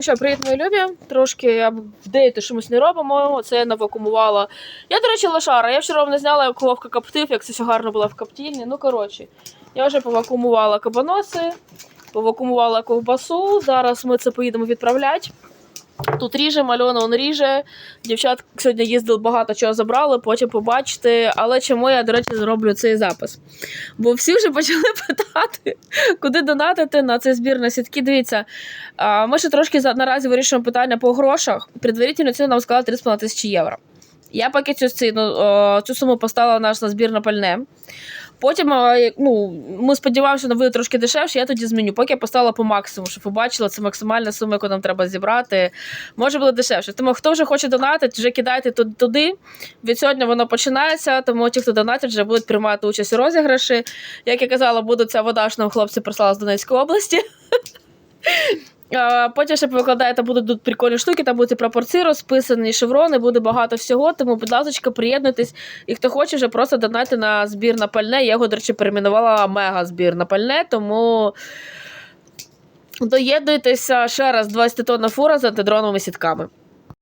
Що, привіт, мої любі. Трошки вдеяти чомусь не робимо. Це я навакумувала. Я, до речі, лошара. Я вчора не зняла, як ловка коптив, як це все гарно було в коптільні. Ну, коротше, я вже повакумувала кабаноси, повакумувала ковбасу. Зараз ми це поїдемо відправляти. Тут ріже, Альона он ріже. Дівчат сьогодні їздили багато чого забрали, потім побачите. Але чому я, до речі, зроблю цей запис? Бо всі вже почали питати, куди донатити на цей збір на сітки. Дивіться, ми ще трошки наразі вирішуємо питання по грошах. Предварительно ціну нам сказали 3,5 тисячі євро. Я поки цю, ціну, цю суму поставила наш на збір на пальне. Потім ну, ми сподіваємося, що буде трошки дешевше, я тоді зміню. Поки я поставила по максимуму, щоб ви бачили, це максимальна сума, яку нам треба зібрати. Може буде дешевше. Тому хто вже хоче донатити, вже кидайте ту- туди. Від сьогодні воно починається, тому ті, хто донатить, вже будуть приймати участь у розіграші. Як я казала, буде ця вода, що нам хлопці прислали з Донецької області. А, Потім ще викладаєте, будуть тут прикольні штуки, там будуть і прапорці розписані, шеврони, буде багато всього. Тому, будь ласка, приєднуйтесь. І хто хоче, вже просто донати на збір на пальне. Я його, до речі, перейменувала мега збір на пальне, тому доєднуйтеся ще раз 20 тонна фура з антидроновими сітками.